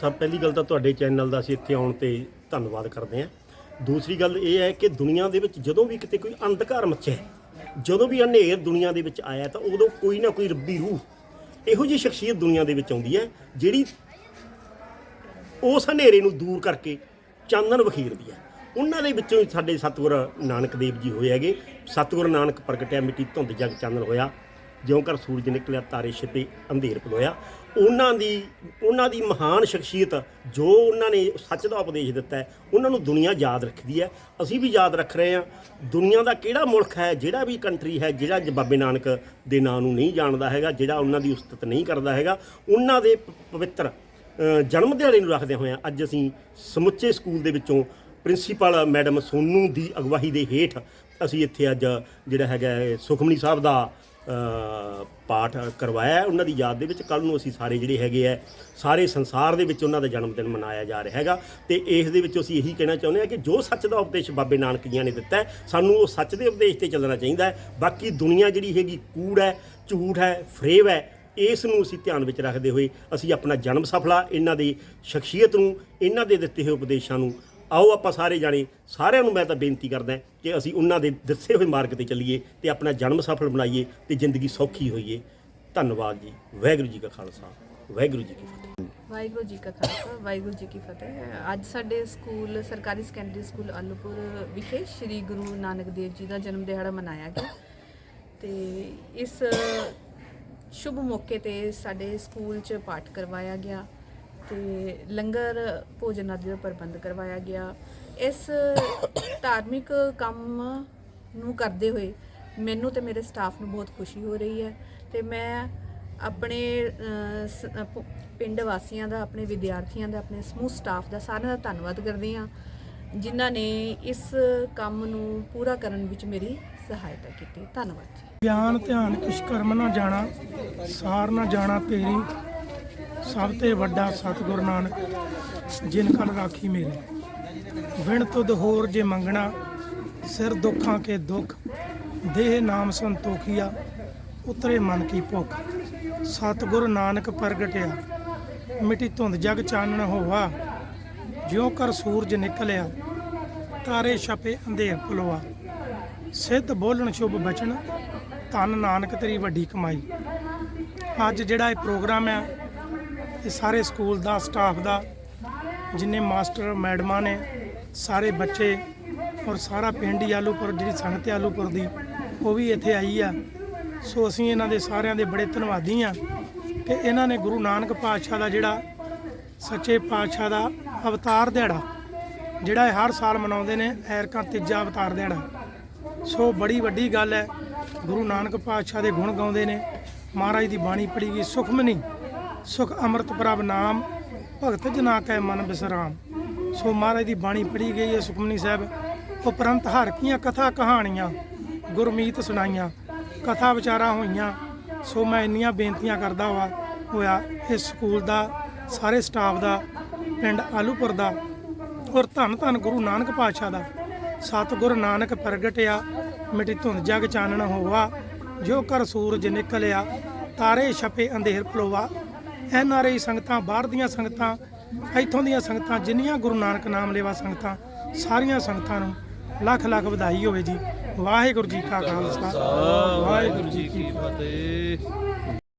ਸਭ ਪਹਿਲੀ ਗੱਲ ਤਾਂ ਤੁਹਾਡੇ ਚੈਨਲ ਦਾ ਅਸੀਂ ਇੱਥੇ ਆਉਣ ਤੇ ਧੰਨਵਾਦ ਕਰਦੇ ਹਾਂ। ਦੂਸਰੀ ਗੱਲ ਇਹ ਹੈ ਕਿ ਦੁਨੀਆ ਦੇ ਵਿੱਚ ਜਦੋਂ ਵੀ ਕਿਤੇ ਕੋਈ ਅੰਧਕਾਰ ਮੱਚਿਆ ਜਦੋਂ ਵੀ ਹਨੇਰ ਦੁਨੀਆ ਦੇ ਵਿੱਚ ਆਇਆ ਤਾਂ ਉਦੋਂ ਕੋਈ ਨਾ ਕੋਈ ਰੱਬੀ ਰੂਹ ਇਹੋ ਜਿਹੀ ਸ਼ਖਸੀਅਤ ਦੁਨੀਆ ਦੇ ਵਿੱਚ ਆਉਂਦੀ ਹੈ, ਜਿਹੜੀ ਉਸ ਹਨੇਰੇ ਨੂੰ ਦੂਰ ਕਰਕੇ ਚਾਨਣ ਵਖੀਰਦੀ ਹੈ। ਉਹਨਾਂ ਦੇ ਵਿੱਚੋਂ ਹੀ ਸਾਡੇ ਸਤਿਗੁਰ ਨਾਨਕ ਦੇਵ ਜੀ ਹੋਏ ਹੈਗੇ। ਸਤਿਗੁਰ ਨਾਨਕ ਪ੍ਰਗਟਿਆ ਮਿੱਟੀ ਧੁੰਦ ਜਗ ਚਾਨਣ ਹੋਇਆ। ਜਿਉਂ ਕਰ ਸੂਰਜ ਨਿਕਲਿਆ, ਤਾਰੇ ਛਿਪੇ, ਅੰਧੇਰ ਪਲੋਇਆ। ਉਹਨਾਂ ਦੀ ਉਹਨਾਂ ਦੀ ਮਹਾਨ ਸ਼ਖਸੀਅਤ ਜੋ ਉਹਨਾਂ ਨੇ ਸੱਚ ਦਾ ਉਪਦੇਸ਼ ਦਿੱਤਾ ਉਹਨਾਂ ਨੂੰ ਦੁਨੀਆ ਯਾਦ ਰੱਖਦੀ ਹੈ। ਅਸੀਂ ਵੀ ਯਾਦ ਰੱਖ ਰਹੇ ਹਾਂ, ਦੁਨੀਆ ਦਾ ਕਿਹੜਾ ਮੁਲਕ ਹੈ, ਜਿਹੜਾ ਵੀ ਕੰਟਰੀ ਹੈ, ਜਿਹੜਾ ਜ- ਬਾਬੇ ਨਾਨਕ ਦੇ ਨਾਂ ਨੂੰ ਨਹੀਂ ਜਾਣਦਾ ਹੈਗਾ, ਜਿਹੜਾ ਉਹਨਾਂ ਦੀ ਉਸਤਤ ਨਹੀਂ ਕਰਦਾ ਹੈਗਾ। ਉਹਨਾਂ ਦੇ ਪਵਿੱਤਰ ਜਨਮ ਦਿਹਾੜੇ ਨੂੰ ਰੱਖਦੇ ਹੋਏ ਅੱਜ ਅਸੀਂ ਸਮੁੱਚੇ ਸਕੂਲ ਦੇ ਵਿੱਚੋਂ ਪ੍ਰਿੰਸੀਪਲ ਮੈਡਮ ਸੋਨੂ ਦੀ ਅਗਵਾਈ ਦੇ ਹੇਠ ਅਸੀਂ ਇੱਥੇ ਅੱਜ ਜਿਹੜਾ ਹੈਗਾ ਸੁਖਮਨੀ ਸਾਹਿਬ ਦਾ ਪਾਠ ਕਰਵਾਇਆ ਉਹਨਾਂ ਦੀ ਯਾਦ ਦੇ ਵਿੱਚ ਕੱਲ ਨੂੰ ਅਸੀਂ ਸਾਰੇ ਜਿਹੜੇ ਹੈਗੇ ਆ, ਸਾਰੇ ਸੰਸਾਰ ਦੇ ਵਿੱਚ ਉਹਨਾਂ ਦਾ ਜਨਮ ਦਿਨ ਮਨਾਇਆ ਜਾ ਰਿਹਾ ਹੈਗਾ। ਤੇ ਇਸ ਦੇ ਵਿੱਚ ਅਸੀਂ ਇਹੀ ਕਹਿਣਾ ਚਾਹੁੰਦੇ ਹਾਂ ਕਿ ਜੋ ਸੱਚ ਦਾ ਉਪਦੇਸ਼ ਬਾਬੇ ਨਾਨਕ ਜੀਆਂ ਨੇ ਦਿੱਤਾ ਸਾਨੂੰ ਉਹ ਸੱਚ ਦੇ ਉਪਦੇਸ਼ ਤੇ ਚੱਲਣਾ ਚਾਹੀਦਾ ਹੈ। ਬਾਕੀ ਦੁਨੀਆ ਜਿਹੜੀ ਹੈਗੀ ਕੂੜ ਹੈ, ਝੂਠ ਹੈ, ਫਰੇਬ ਹੈ, ਇਸ ਨੂੰ ਅਸੀਂ ਧਿਆਨ ਵਿੱਚ ਰੱਖਦੇ ਹੋਏ ਅਸੀਂ ਆਪਣਾ ਜਨਮ ਸਫਲਾ ਇਹਨਾਂ ਦੀ ਸ਼ਖਸੀਅਤ ਨੂੰ, ਇਹਨਾਂ ਦੇ ਦਿੱਤੇ ਹੋਏ ਉਪਦੇਸ਼ਾਂ ਨੂੰ ਆਓ ਆਪਾਂ ਸਾਰੇ ਜਾਣੇ, ਸਾਰਿਆਂ ਨੂੰ ਮੈਂ ਤਾਂ ਬੇਨਤੀ ਕਰਦਾ ਕਿ ਅਸੀਂ ਉਹਨਾਂ ਦੇ ਦੱਸੇ ਹੋਏ ਮਾਰਗ ਤੇ ਚੱਲੀਏ ਤੇ ਆਪਣਾ ਜਨਮ ਸਫਲ ਬਣਾਈਏ ਤੇ ਜ਼ਿੰਦਗੀ ਸੌਖੀ ਹੋਈਏ। ਧੰਨਵਾਦ ਜੀ। ਵਾਹਿਗੁਰੂ ਜੀ ਕਾ ਖਾਲਸਾ। ਵਾਹਿਗੁਰੂ ਜੀ ਕੀ ਫਤਿਹ। ਵਾਹਿਗੁਰੂ ਜੀ ਕਾ ਖਾਲਸਾ, ਵਾਹਿਗੁਰੂ ਜੀ ਕੀ ਫਤਿਹ। ਅੱਜ ਸਾਡੇ ਸਕੂਲ, ਸਰਕਾਰੀ ਸੈਕੰਡਰੀ ਸਕੂਲ ਅਲੂਪੁਰ ਵਿਖੇ ਸ੍ਰੀ ਗੁਰੂ ਨਾਨਕ ਦੇਵ ਜੀ ਦਾ ਜਨਮ ਦਿਹਾੜਾ ਮਨਾਇਆ ਗਿਆ। ਤੇ ਇਸ ਸ਼ੁਭ ਮੌਕੇ ਤੇ ਸਾਡੇ ਸਕੂਲ 'ਚ ਪਾਠ ਕਰਵਾਇਆ ਗਿਆ। ਤੇ ਲੰਗਰ ਭੋਜਨ ਆਦਿ ਦਾ ਪ੍ਰਬੰਧ ਕਰਵਾਇਆ ਗਿਆ। ਇਸ ਧਾਰਮਿਕ ਕੰਮ ਨੂੰ ਕਰਦੇ ਹੋਏ ਮੈਨੂੰ ਤੇ ਮੇਰੇ ਸਟਾਫ ਨੂੰ ਬਹੁਤ ਖੁਸ਼ੀ ਹੋ ਰਹੀ ਹੈ ਤੇ ਮੈਂ ਆਪਣੇ ਪਿੰਡ ਵਾਸੀਆਂ ਦਾ, ਆਪਣੇ ਵਿਦਿਆਰਥੀਆਂ ਦਾ, ਆਪਣੇ ਸਮੂਹ ਸਟਾਫ ਦਾ ਸਾਰਿਆਂ ਦਾ ਧੰਨਵਾਦ ਕਰਦੀ ਹਾਂ, ਜਿਨ੍ਹਾਂ ਨੇ ਇਸ ਕੰਮ ਨੂੰ ਪੂਰਾ ਕਰਨ ਵਿੱਚ ਮੇਰੀ ਸਹਾਇਤਾ ਕੀਤੀ। ਧੰਨਵਾਦ ਜੀ। ਗਿਆਨ, ਧਿਆਨ ਕਿਛ ਕਰਮ ਨਾ ਜਾਣਾ, ਸਾਰ ਨਾ ਜਾਣਾ, ਤੇਰੀ ਸਭ ਤੇ ਵੱਡਾ ਸਤਿਗੁਰ ਨਾਨਕ, ਜਿਨ ਕਲ ਰਾਖੀ ਮੇਰੀ। ਵਿਣ ਤੁਧ ਹੋਰ ਜੇ ਮੰਗਣਾ, ਸਿਰ ਦੁੱਖਾਂ ਕੇ ਦੁੱਖ, ਦੇਹ ਨਾਮ ਸੰਤੋਖੀਆ, ਉਤਰੇ ਮਨ ਕੀ ਭੁੱਖ। ਸਤਿਗੁਰ ਨਾਨਕ ਪ੍ਰਗਟਿਆ, ਮਿੱਟੀ ਧੁੰਦ ਜਗ ਚਾਨਣ ਹੋਵਾ ਜਿਉ ਕਰ ਸੂਰਜ ਨਿਕਲਿਆ, ਤਾਰੇ ਛਪੇ ਅੰਧੇਰ ਪਲੋਆ ਸਿੱਧ ਬੋਲਣ ਸ਼ੁਭ ਬਚਨ, ਧੰਨ ਨਾਨਕ ਤੇਰੀ ਵੱਡੀ ਕਮਾਈ। ਅੱਜ ਜਿਹੜਾ ਇਹ ਪ੍ਰੋਗਰਾਮ ਹੈ ਇਹ ਸਾਰੇ ਸਕੂਲ ਦਾ, ਸਟਾਫ ਦਾ, ਜਿੰਨੇ ਮਾਸਟਰ, ਮੈਡਮਾਂ ਨੇ, ਸਾਰੇ ਬੱਚੇ ਔਰ ਸਾਰਾ ਪਿੰਡ ਹੀ ਆਲੂਪੁਰ, ਜਿਹੜੀ ਸੰਗਤ ਹੈ ਆਲੂਪੁਰ ਦੀ, ਉਹ ਵੀ ਇੱਥੇ ਆਈ ਆ। ਸੋ ਅਸੀਂ ਇਹਨਾਂ ਦੇ ਸਾਰਿਆਂ ਦੇ ਬੜੇ ਧੰਨਵਾਦੀ ਆ ਕਿ ਇਹਨਾਂ ਨੇ ਗੁਰੂ ਨਾਨਕ ਪਾਤਸ਼ਾਹ ਦਾ ਜਿਹੜਾ ਸੱਚੇ ਪਾਤਸ਼ਾਹ ਦਾ ਅਵਤਾਰ ਦਿਹਾੜਾ, ਜਿਹੜਾ ਹਰ ਸਾਲ ਮਨਾਉਂਦੇ ਨੇ, ਐਰਕਾਂ ਤੀਜਾ ਅਵਤਾਰ ਦਿਹਾੜਾ। ਸੋ ਬੜੀ ਵੱਡੀ ਗੱਲ ਹੈ, ਗੁਰੂ ਨਾਨਕ ਪਾਤਸ਼ਾਹ ਦੇ ਗੁਣ ਗਾਉਂਦੇ ਨੇ, ਮਹਾਰਾਜ ਦੀ ਬਾਣੀ ਪੜੀ ਗਈ, ਸੁਖਮਨੀ। ਸੁਖ ਅੰਮ੍ਰਿਤ ਪ੍ਰਭ ਨਾਮ, ਭਗਤ ਜਨਾ ਕੈ ਮਨ ਬਿਸਰਾਮ। ਸੋ ਮਹਾਰਾਜ ਦੀ ਬਾਣੀ ਪੜ੍ਹੀ ਗਈ ਹੈ ਸੁਖਮਨੀ ਸਾਹਿਬ, ਉਪਰੰਤ ਹਰ ਕੀਆਂ ਕਥਾ ਕਹਾਣੀਆਂ, ਗੁਰਮੀਤ ਸੁਣਾਈਆਂ, ਕਥਾ ਵਿਚਾਰਾਂ ਹੋਈਆਂ। ਸੋ ਮੈਂ ਇੰਨੀਆਂ ਬੇਨਤੀਆਂ ਕਰਦਾ ਵਾ, ਹੋਇਆ ਇਸ ਸਕੂਲ ਦਾ, ਸਾਰੇ ਸਟਾਫ ਦਾ, ਪਿੰਡ ਆਲੂਪੁਰ ਦਾ, ਔਰ ਧੰਨ ਧੰਨ ਗੁਰੂ ਨਾਨਕ ਪਾਤਸ਼ਾਹ ਦਾ। ਸਤਿਗੁਰ ਨਾਨਕ ਪ੍ਰਗਟਿਆ, ਮਿੱਟੀ ਧੁੰਦ ਜਗ ਚਾਨਣ ਹੋਵਾ ਜੋ ਕਰ ਸੂਰਜ ਨਿਕਲਿਆ, ਤਾਰੇ ਛਪੇ ਅੰਧੇਰ ਪਲੋਵਾ ਐਨ ਆਰ ਆਈ ਸੰਗਤਾਂ, ਬਾਹਰ ਦੀਆਂ ਸੰਗਤਾਂ, ਇੱਥੋਂ ਦੀਆਂ ਸੰਗਤਾਂ, ਜਿੰਨੀਆਂ ਗੁਰੂ ਨਾਨਕ ਨਾਮ ਲੇਵਾ ਸੰਗਤਾਂ, ਸਾਰੀਆਂ ਸੰਗਤਾਂ ਨੂੰ ਲੱਖ ਲੱਖ ਵਧਾਈ ਹੋਵੇ ਜੀ। ਵਾਹਿਗੁਰੂ ਜੀ ਕਾ ਖਾਲਸਾ। ਵਾਹਿਗੁਰੂ ਜੀ ਕੀ ਫਤਿਹ।